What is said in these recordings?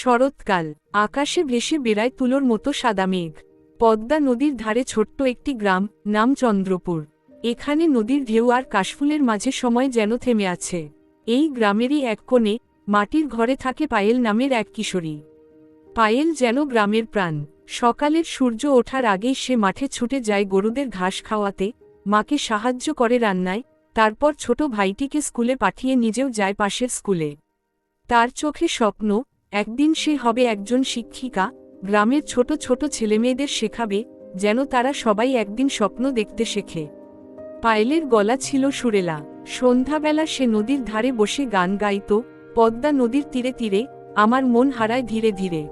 শরৎকাল। আকাশে ভেসে বেড়ায় তুলোর মতো সাদা মেঘ। পদ্মা নদীর ধারে ছোট্ট একটি গ্রাম, নাম চন্দ্রপুর। এখানে নদীর ঢেউ আর কাশফুলের মাঝে সময় যেন থেমে আছে। এই গ্রামেরই এক কোণে, মাটির ঘরে থাকে পায়েল নামের এক কিশোরী। পায়েল যেন গ্রামের প্রাণ। সকালের সূর্য ওঠার আগেই সে মাঠে ছুটে যায় গরুদের ঘাস খাওয়াতে, মাকে সাহায্য করে রান্নায়, তারপর ছোট ভাইটিকে স্কুলে পাঠিয়ে নিজেও যায় পাশের স্কুলে। তার চোখে স্বপ্ন একদিন সে হবে একজন শিক্ষিকা, গ্রামের ছোট ছোট ছেলেমেয়েদের শেখাবে, যেন তারা সবাই একদিন স্বপ্ন দেখতে শেখে। পায়েলের গলা ছিল সুরেলা। সন্ধ্যাবেলা সে নদীর ধারে বসে গান গাইত, পদ্মা নদীর তীরে তীরে, আমার মন হারায় ধীরে ধীরে।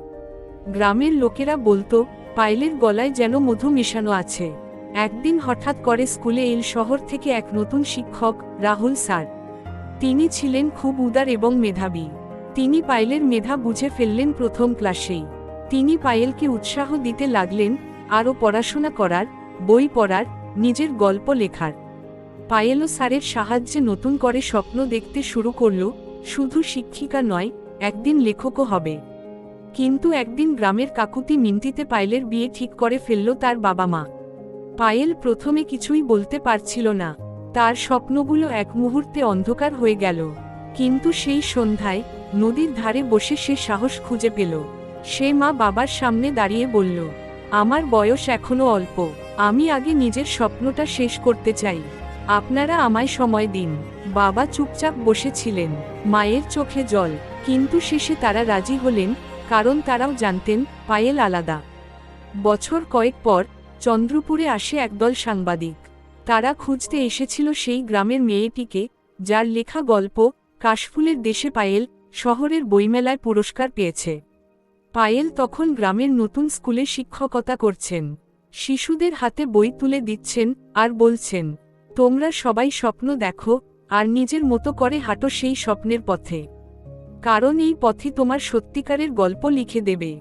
গ্রামের লোকেরা বলতো, পায়েলের গলায় যেন মধু মেশানো আছে। একদিন হঠাৎ করে স্কুলে এল শহর থেকে এক নতুন শিক্ষক, রাহুল স্যার। তিনি ছিলেন খুব উদার এবং মেধাবী। তিনি পায়েলের মেধা বুঝে ফেললেন প্রথম ক্লাসেই। তিনি পায়েলকে উৎসাহ দিতে লাগলেন, আরও পড়াশোনা করার, বই পড়ার, নিজের গল্প লেখার। পায়েলও স্যারের সাহায্যে নতুন করে স্বপ্ন দেখতে শুরু করল, শুধু শিক্ষিকা নয়, একদিন লেখকও হবে। কিন্তু একদিন গ্রামের কাকুতি মিনতিতে পায়েলের বিয়ে ঠিক করে ফেলল তার বাবা মা। পায়েল প্রথমে কিছুই বলতে পারছিল না। তার স্বপ্নগুলো এক মুহূর্তে অন্ধকার হয়ে গেল। কিন্তু সেই সন্ধ্যায় নদীর ধারে বসে সে সাহস খুঁজে পেল। সে মা বাবার সামনে দাঁড়িয়ে বলল, আমার বয়স এখনও অল্প, আমি আগে নিজের স্বপ্নটা শেষ করতে চাই। আপনারা আমায় সময় দিন। বাবা চুপচাপ বসেছিলেন, মায়ের চোখে জল, কিন্তু শেষে তারা রাজি হলেন, কারণ তারাও জানতেন, পায়েল আলাদা। বছর কয়েক পর, চন্দ্রপুরে আসে একদল সাংবাদিক। তারা খুঁজতে এসেছিল সেই গ্রামের মেয়েটিকে, যার লেখা গল্প, কাশফুলের দেশে পায়েল শহরের বইমেলায় পুরস্কার পেয়েছে। পায়েল তখন গ্রামের নতুন স্কুলে শিক্ষকতা করছেন। শিশুদের হাতে বই তুলে দিচ্ছেন আর বলছেন, তোমরা সবাই স্বপ্ন দেখো, আর নিজের মতো করে হাঁটো সেই স্বপ্নের পথে। কারণ এই পথই তোমার সত্যিকারের গল্প লিখে দেবে।